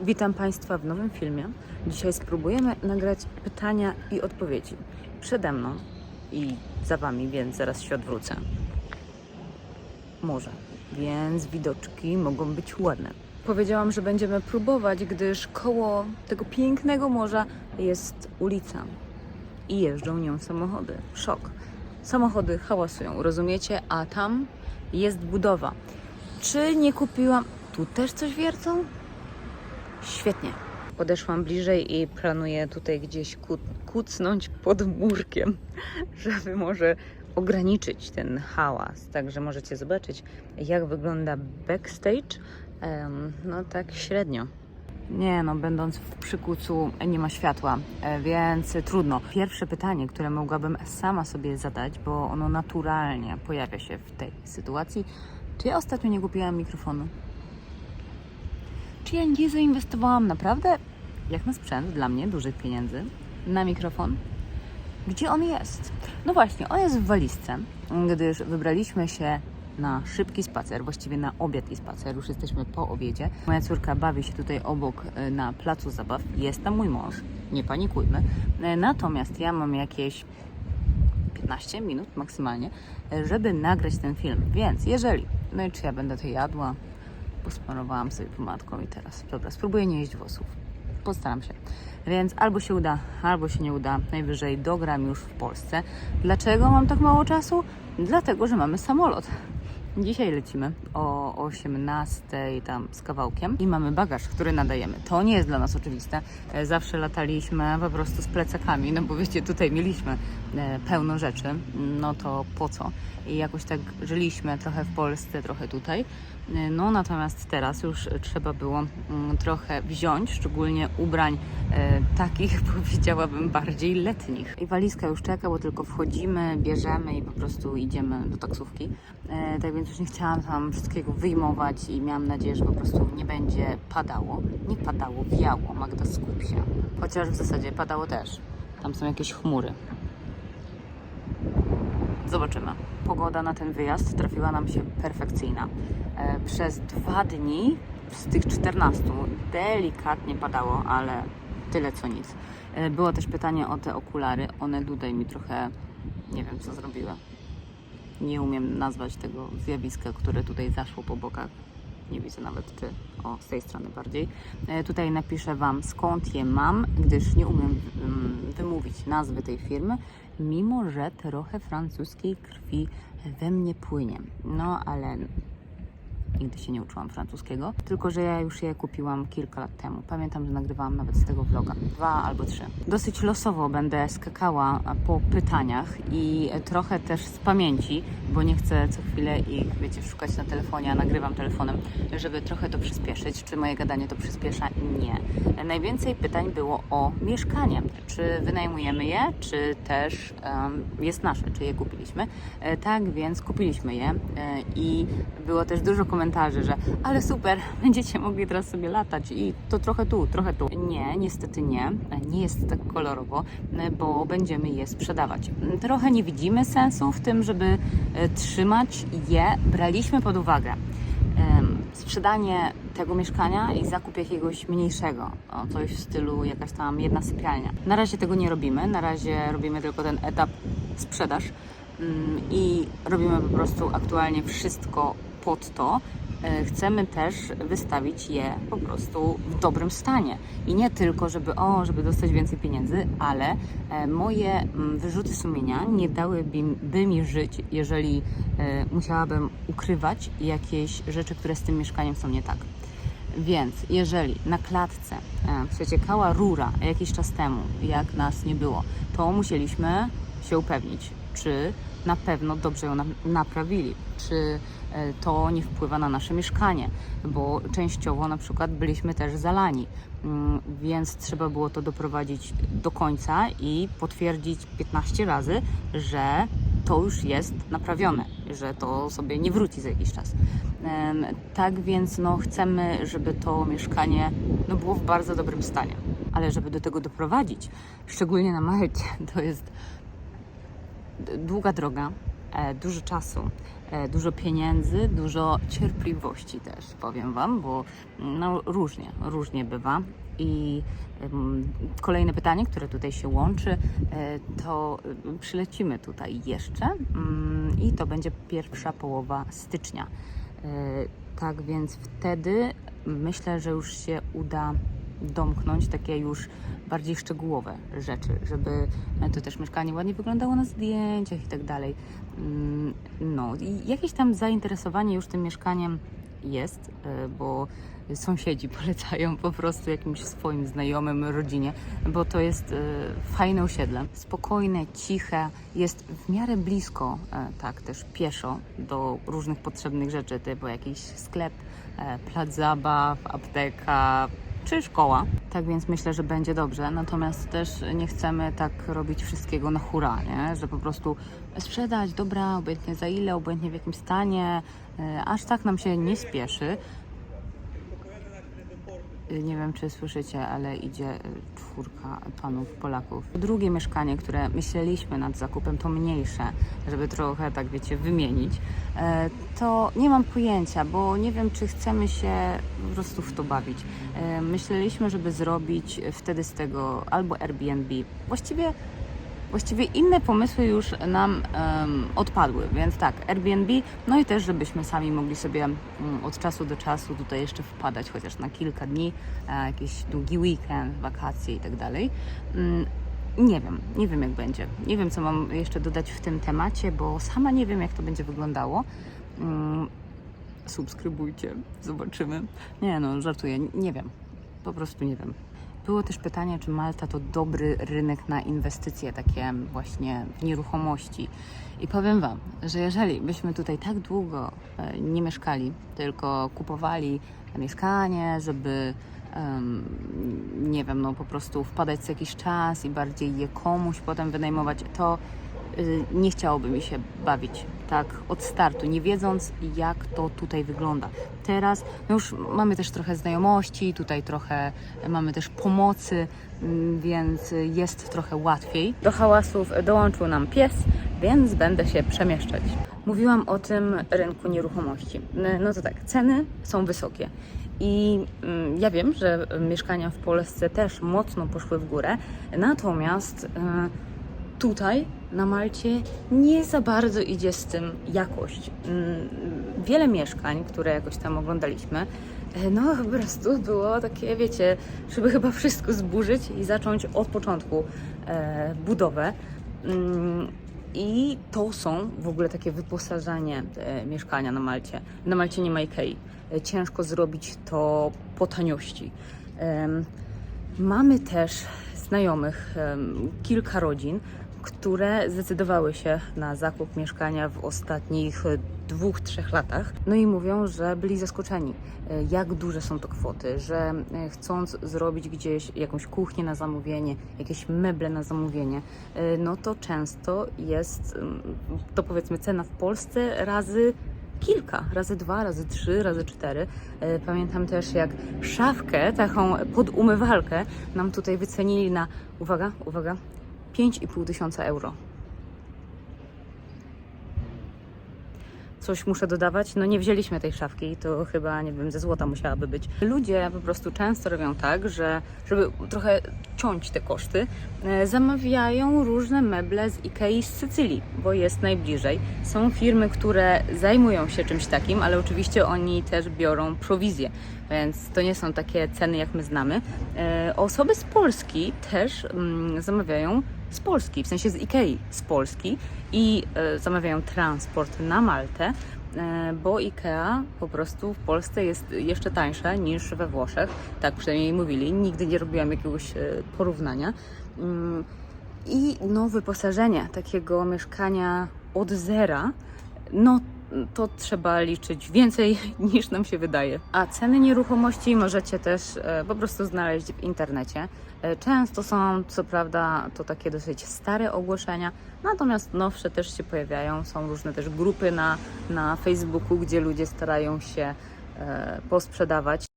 Witam Państwa w nowym filmie. Dzisiaj spróbujemy nagrać pytania i odpowiedzi. Przede mną i za Wami, więc zaraz się odwrócę. Morze, więc widoczki mogą być ładne. Powiedziałam, że będziemy próbować, gdyż koło tego pięknego morza jest ulica i jeżdżą nią samochody. Szok. Samochody hałasują, rozumiecie? A tam jest budowa. Czy nie kupiłam... Tu też coś wiercą? Świetnie. Podeszłam bliżej i planuję tutaj gdzieś ku, kucnąć pod murkiem, żeby może ograniczyć ten hałas. Także możecie zobaczyć, jak wygląda backstage. No tak średnio. Nie no, będąc w przykucu nie ma światła, e, więc trudno. Pierwsze pytanie, które mogłabym sama sobie zadać, bo ono naturalnie pojawia się w tej sytuacji. Czy ja ostatnio nie kupiłam mikrofonu? Czy ja nie zainwestowałam naprawdę, jak na sprzęt, dla mnie dużych pieniędzy, na mikrofon? Gdzie on jest? No właśnie, on jest w walizce, gdyż wybraliśmy się na szybki spacer, właściwie na obiad i spacer. Już jesteśmy po obiedzie. Moja córka bawi się tutaj obok e, na placu zabaw. Jest tam mój mąż, nie panikujmy. E, Natomiast ja mam jakieś 15 minut maksymalnie, e, żeby nagrać ten film. Więc jeżeli, no i czy ja będę to jadła, posmarowałam sobie pomadką i teraz, dobra, spróbuję nie jeść włosów. Postaram się. Więc albo się uda, albo się nie uda. Najwyżej dogram już w Polsce. Dlaczego mam tak mało czasu? Dlatego, że mamy samolot. Dzisiaj lecimy o 18 tam z kawałkiem i mamy bagaż, który nadajemy. To nie jest dla nas oczywiste. E, Zawsze lataliśmy po prostu z plecakami, no bo wiecie, tutaj mieliśmy pełno rzeczy, no to po co? I jakoś tak żyliśmy trochę w Polsce, trochę tutaj. E, No natomiast teraz już trzeba było mm, trochę wziąć, szczególnie ubrań e, takich, powiedziałabym, bardziej letnich. I walizka już czeka, bo tylko wchodzimy, bierzemy i po prostu idziemy do taksówki. E, tak więc już nie chciałam tam wszystkiego wyjmować i miałam nadzieję, że po prostu nie będzie padało. Nie padało, wiało, Magda skup się. Chociaż w zasadzie padało też. Tam są jakieś chmury. Zobaczymy. Pogoda na ten wyjazd trafiła nam się perfekcyjna. E, Przez dwa dni z tych 14 delikatnie padało, ale tyle co nic. E, Było też pytanie o te okulary. One tutaj mi trochę, nie wiem co zrobiły. Nie umiem nazwać tego zjawiska, które tutaj zaszło po bokach. Nie widzę nawet ty. O, z tej strony bardziej. E, Tutaj napiszę Wam skąd je mam, gdyż nie umiem mm, wymówić nazwy tej firmy, mimo że trochę francuskiej krwi we mnie płynie. No, ale nigdy się nie uczyłam francuskiego, tylko że ja już je kupiłam kilka lat temu. Pamiętam, że nagrywałam nawet z tego vloga. Dwa albo trzy. Dosyć losowo będę skakała po pytaniach i trochę też z pamięci, bo nie chcę co chwilę ich, wiecie, szukać na telefonie, a nagrywam telefonem, żeby trochę to przyspieszyć. Czy moje gadanie to przyspiesza? Nie. Najwięcej pytań było o mieszkanie. Czy wynajmujemy je, czy też em, jest nasze, czy je kupiliśmy. E, tak więc kupiliśmy je e, i było też dużo komentarzy, że ale super, będziecie mogli teraz sobie latać i to trochę tu, trochę tu. Nie, niestety nie. Nie jest tak kolorowo, bo będziemy je sprzedawać. Trochę nie widzimy sensu w tym, żeby e, trzymać je. Braliśmy pod uwagę sprzedanie tego mieszkania i zakup jakiegoś mniejszego. O, coś w stylu jakaś tam jedna sypialnia. Na razie tego nie robimy, na razie robimy tylko ten etap sprzedaż Mm, i robimy po prostu aktualnie wszystko pod to. E, Chcemy też wystawić je po prostu w dobrym stanie. I nie tylko, żeby o, żeby dostać więcej pieniędzy, ale e, moje mm, wyrzuty sumienia nie dałyby mi- żyć, jeżeli e, musiałabym ukrywać jakieś rzeczy, które z tym mieszkaniem są nie tak. Więc jeżeli na klatce przeciekała rura jakiś czas temu, jak nas nie było, to musieliśmy się upewnić, czy na pewno dobrze ją na- naprawili, czy e, to nie wpływa na nasze mieszkanie, bo częściowo na przykład byliśmy też zalani, Mm, więc trzeba było to doprowadzić do końca i potwierdzić 15 razy, że to już jest naprawione, że to sobie nie wróci za jakiś czas. Tak więc no, chcemy, żeby to mieszkanie no, było w bardzo dobrym stanie. Ale żeby do tego doprowadzić, szczególnie na Malcie, to jest długa droga. e, dużo czasu, e, dużo pieniędzy, dużo cierpliwości też, powiem Wam, bo no, różnie, różnie bywa. I kolejne pytanie, które tutaj się łączy, e, to e, przylecimy tutaj jeszcze mm, i to będzie pierwsza połowa stycznia. Tak więc wtedy myślę, że już się uda domknąć takie już bardziej szczegółowe rzeczy, żeby to też mieszkanie ładnie wyglądało na zdjęciach i tak dalej. Mm, No i jakieś tam zainteresowanie już tym mieszkaniem jest, e, bo sąsiedzi polecają po prostu jakimś swoim znajomym, rodzinie, bo to jest e, fajne osiedle, spokojne, ciche, jest w miarę blisko, e, tak też pieszo do różnych potrzebnych rzeczy, typu jakiś sklep, plac zabaw, apteka, czy szkoła. Tak więc myślę, że będzie dobrze. Natomiast też nie chcemy tak robić wszystkiego na hura, nie? że po prostu sprzedać, dobra, obojętnie za ile, obojętnie w jakim stanie. E, Aż tak nam się nie spieszy. Y, Nie wiem, czy słyszycie, ale idzie y, czwórka panów Polaków. Drugie mieszkanie, które myśleliśmy nad zakupem, to mniejsze, żeby trochę, tak wiecie, wymienić. E, To nie mam pojęcia, bo nie wiem, czy chcemy się po prostu w to bawić. E, Myśleliśmy, żeby zrobić wtedy z tego albo Airbnb. Właściwie Właściwie inne pomysły już nam em, odpadły, więc tak, Airbnb, no i też, żebyśmy sami mogli sobie mm, od czasu do czasu tutaj jeszcze wpadać, chociaż na kilka dni, e, jakiś długi weekend, wakacje i tak dalej. Mm, Nie wiem, nie wiem jak będzie. Nie wiem, co mam jeszcze dodać w tym temacie, bo sama nie wiem, jak to będzie wyglądało. Mm, Subskrybujcie, zobaczymy. Nie no, żartuję, nie wiem. Po prostu nie wiem. Było też pytanie, czy Malta to dobry rynek na inwestycje takie właśnie w nieruchomości. I powiem Wam, że jeżeli byśmy tutaj tak długo e, nie mieszkali, tylko kupowali mieszkanie, żeby nie wiem, no po prostu wpadać co jakiś czas i bardziej je komuś potem wynajmować, to nie chciałoby mi się bawić tak od startu, nie wiedząc jak to tutaj wygląda. Teraz no już mamy też trochę znajomości, tutaj trochę mamy też pomocy, mm, więc jest trochę łatwiej. Do hałasów dołączył nam pies, więc będę się przemieszczać. Mówiłam o tym rynku nieruchomości. No to tak, ceny są wysokie. I mm, ja wiem, że mieszkania w Polsce też mocno poszły w górę, natomiast y, tutaj na Malcie nie za bardzo idzie z tym jakość. Mm, Wiele mieszkań, które jakoś tam oglądaliśmy, e, no po prostu było takie, wiecie, żeby chyba wszystko zburzyć i zacząć od początku e, budowę. Mm, I to są w ogóle takie wyposażenie e, mieszkania na Malcie. Na Malcie nie ma Ikei. Ciężko zrobić to po taniości. Mamy też znajomych, kilka rodzin, które zdecydowały się na zakup mieszkania w ostatnich dwóch, trzech latach. No i mówią, że byli zaskoczeni, e, jak duże są to kwoty, że e, chcąc zrobić gdzieś jakąś kuchnię na zamówienie, jakieś meble na zamówienie, e, no to często jest, mm, to powiedzmy cena w Polsce razy kilka, razy dwa, razy trzy, razy cztery. Pamiętam też, jak szafkę, taką pod umywalkę, nam tutaj wycenili na, uwaga, uwaga, 5,5 tysiąca euro. Coś muszę dodawać? No nie wzięliśmy tej szafki, to chyba, nie wiem, ze złota musiałaby być. Ludzie po prostu często robią tak, że żeby trochę ciąć te koszty, e, zamawiają różne meble z Ikei z Sycylii, bo jest najbliżej. Są firmy, które zajmują się czymś takim, ale oczywiście oni też biorą prowizję, więc to nie są takie ceny, jak my znamy. E, Osoby z Polski też mm, zamawiają z Polski, w sensie z Ikei z Polski i e, zamawiają transport na Maltę, e, bo Ikea po prostu w Polsce jest jeszcze tańsza niż we Włoszech. Tak przynajmniej mówili. Nigdy nie robiłam jakiegoś e, porównania. Mm, I no, wyposażenie takiego mieszkania od zera, no to trzeba liczyć więcej niż nam się wydaje. A ceny nieruchomości możecie też e, po prostu znaleźć w internecie. E, Często są, co prawda, to takie dosyć stare ogłoszenia, natomiast nowsze też się pojawiają. Są różne też grupy na, na Facebooku, gdzie ludzie starają się e, posprzedawać.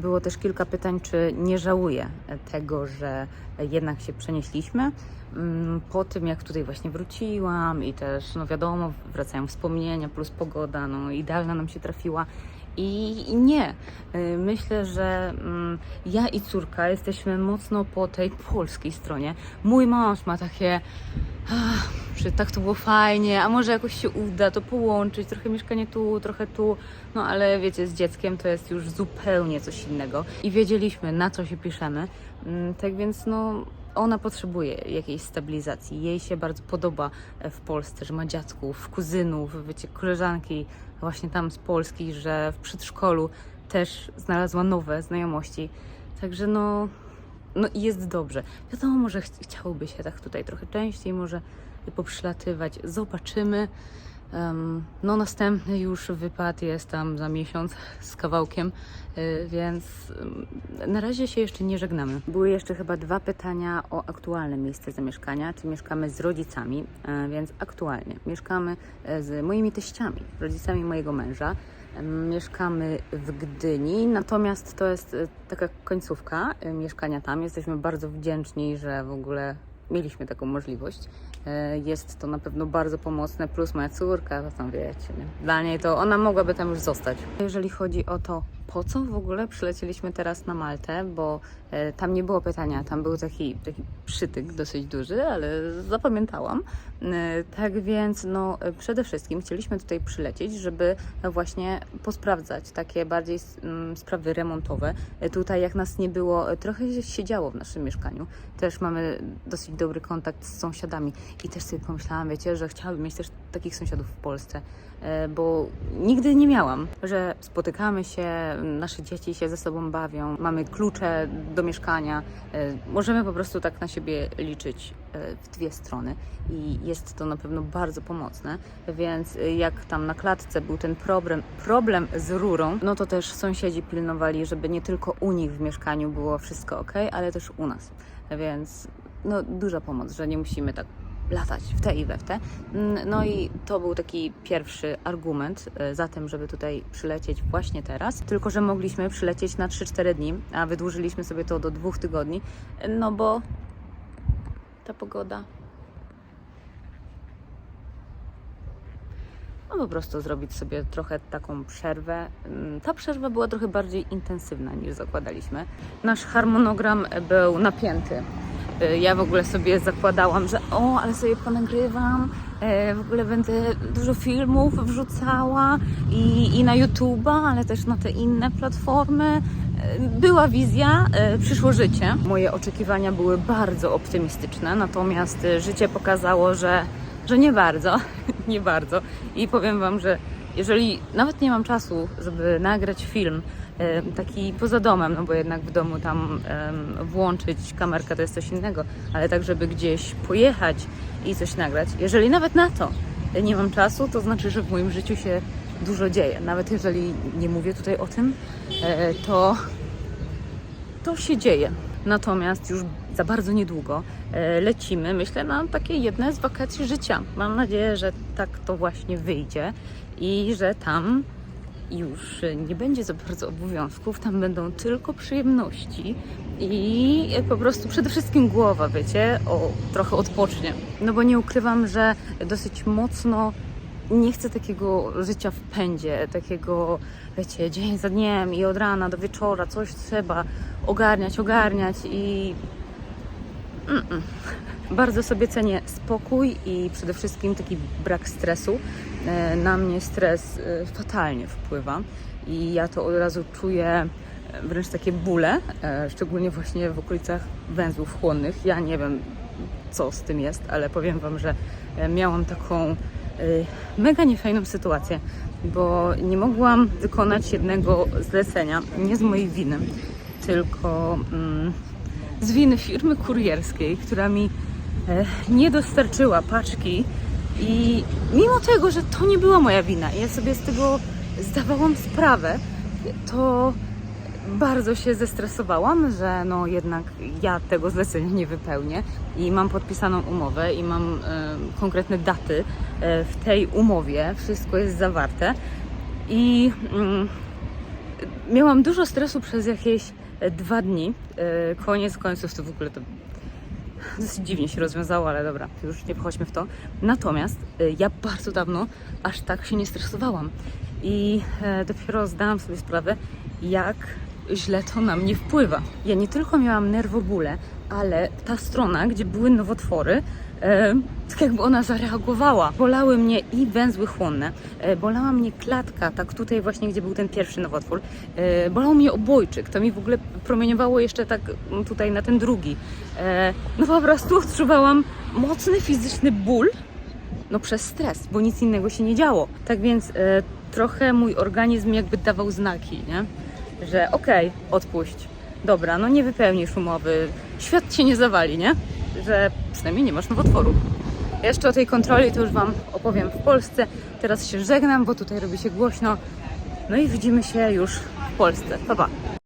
Było też kilka pytań, czy nie żałuję tego, że jednak się przenieśliśmy. Mm, Po tym, jak tutaj właśnie wróciłam i też, no wiadomo, wracają wspomnienia plus pogoda, no idealna nam się trafiła. I nie. Y, Myślę, że mm, ja i córka jesteśmy mocno po tej polskiej stronie. Mój mąż ma takie, "Ach, że tak to było fajnie, a może jakoś się uda to połączyć, trochę mieszkanie tu, trochę tu, no ale wiecie, z dzieckiem to jest już zupełnie coś innego i wiedzieliśmy, na co się piszemy, Mm, tak więc no ona potrzebuje jakiejś stabilizacji. Jej się bardzo podoba e, w Polsce, że ma dziadków, kuzynów, wiecie, koleżanki właśnie tam z Polski, że w przedszkolu też znalazła nowe znajomości. Także no, no jest dobrze. Wiadomo, może ch- chciałoby się tak tutaj trochę częściej może poprzylatywać. Zobaczymy. No następny już wypad jest tam za miesiąc z kawałkiem, y, więc na razie się jeszcze nie żegnamy. Były jeszcze chyba dwa pytania o aktualne miejsce zamieszkania, czy mieszkamy z rodzicami, e, więc aktualnie mieszkamy e, z moimi teściami, rodzicami mojego męża. Mieszkamy w Gdyni, natomiast to jest e, taka końcówka mieszkania tam. Jesteśmy bardzo wdzięczni, że w ogóle mieliśmy taką możliwość. E, Jest to na pewno bardzo pomocne, plus moja córka, to tam wiecie, nie? dla niej to ona mogłaby tam już zostać. Jeżeli chodzi o to, po co w ogóle przylecieliśmy teraz na Maltę, bo e, tam nie było pytania, tam był taki, taki przytyk dosyć duży, ale zapamiętałam. E, Tak więc, no e, przede wszystkim chcieliśmy tutaj przylecieć, żeby właśnie posprawdzać takie bardziej mm, sprawy remontowe. Tutaj jak nas nie było, trochę się działo w naszym mieszkaniu. Też mamy dosyć dobry kontakt z sąsiadami i też sobie pomyślałam, wiecie, że chciałabym mieć też takich sąsiadów w Polsce, e, bo nigdy nie miałam, że spotykamy się, nasze dzieci się ze sobą bawią, mamy klucze do mieszkania, e, możemy po prostu tak na siebie liczyć e, w dwie strony i jest to na pewno bardzo pomocne, więc jak tam na klatce był ten problem, problem z rurą, no to też sąsiedzi pilnowali, żeby nie tylko u nich w mieszkaniu było wszystko ok, ale też u nas, więc no duża pomoc, że nie musimy tak latać w te i we w te. Mm, No i to był taki pierwszy argument e, za tym, żeby tutaj przylecieć właśnie teraz. Tylko, że mogliśmy przylecieć na 3-4 dni, a wydłużyliśmy sobie to do dwóch tygodni, no bo ta pogoda. No po prostu zrobić sobie trochę taką przerwę. Mm, Ta przerwa była trochę bardziej intensywna niż zakładaliśmy. Nasz harmonogram był napięty. Y, Ja w ogóle sobie zakładałam, że o, ale sobie ponagrywam, e, w ogóle będę dużo filmów wrzucała i, i na YouTube'a, ale też na te inne platformy. E, Była wizja, przyszło życie. Moje oczekiwania były bardzo optymistyczne, natomiast życie pokazało, że, że nie bardzo, nie bardzo. I powiem Wam, że jeżeli nawet nie mam czasu, żeby nagrać film, taki poza domem, no bo jednak w domu tam włączyć kamerkę to jest coś innego, ale tak, żeby gdzieś pojechać i coś nagrać. Jeżeli nawet na to nie mam czasu, to znaczy, że w moim życiu się dużo dzieje. Nawet jeżeli nie mówię tutaj o tym, e, to to się dzieje. Natomiast już za bardzo niedługo e, lecimy, myślę, na takie jedne z wakacji życia. Mam nadzieję, że tak to właśnie wyjdzie i że tam już nie będzie za bardzo obowiązków, tam będą tylko przyjemności i po prostu przede wszystkim głowa, wiecie, o, trochę odpocznie. No bo nie ukrywam, że dosyć mocno nie chcę takiego życia w pędzie, takiego, wiecie, dzień za dniem i od rana do wieczora coś trzeba ogarniać, ogarniać i Mm-mm. bardzo sobie cenię spokój i przede wszystkim taki brak stresu. E, Na mnie stres e, fatalnie wpływa i ja to od razu czuję e, wręcz takie bóle, e, szczególnie właśnie w okolicach węzłów chłonnych. Ja nie wiem, co z tym jest, ale powiem Wam, że e, miałam taką e, mega niefajną sytuację, bo nie mogłam wykonać jednego zlecenia, nie z mojej winy, tylko mm, z winy firmy kurierskiej, która mi e, nie dostarczyła paczki. I mimo tego, że to nie była moja wina, ja sobie z tego zdawałam sprawę, to bardzo się zestresowałam, że no jednak ja tego zlecenia nie wypełnię i mam podpisaną umowę i mam konkretne daty e, w tej umowie, wszystko jest zawarte i mm, miałam dużo stresu przez jakieś e, dwa dni. E, Koniec końców to w ogóle to dosyć dziwnie się rozwiązało, ale dobra, już nie wchodźmy w to. Natomiast ja bardzo dawno aż tak się nie stresowałam. I e, dopiero zdałam sobie sprawę, jak źle to na mnie wpływa. Ja nie tylko miałam nerwobóle, ale ta strona, gdzie były nowotwory, e, tak jakby ona zareagowała. Bolały mnie i węzły chłonne, e, bolała mnie klatka, tak tutaj właśnie, gdzie był ten pierwszy nowotwór, e, bolał mnie obojczyk, to mi w ogóle promieniowało jeszcze tak mm, tutaj na ten drugi. E, no po prostu odczuwałam mocny fizyczny ból, no przez stres, bo nic innego się nie działo. Tak więc e, trochę mój organizm jakby dawał znaki, nie? Że okej, odpuść. Dobra, no nie wypełnisz umowy, świat cię nie zawali, nie? Że przynajmniej nie masz nowotworu. Jeszcze o tej kontroli to już Wam opowiem w Polsce. Teraz się żegnam, bo tutaj robi się głośno. No i widzimy się już w Polsce. Pa, pa.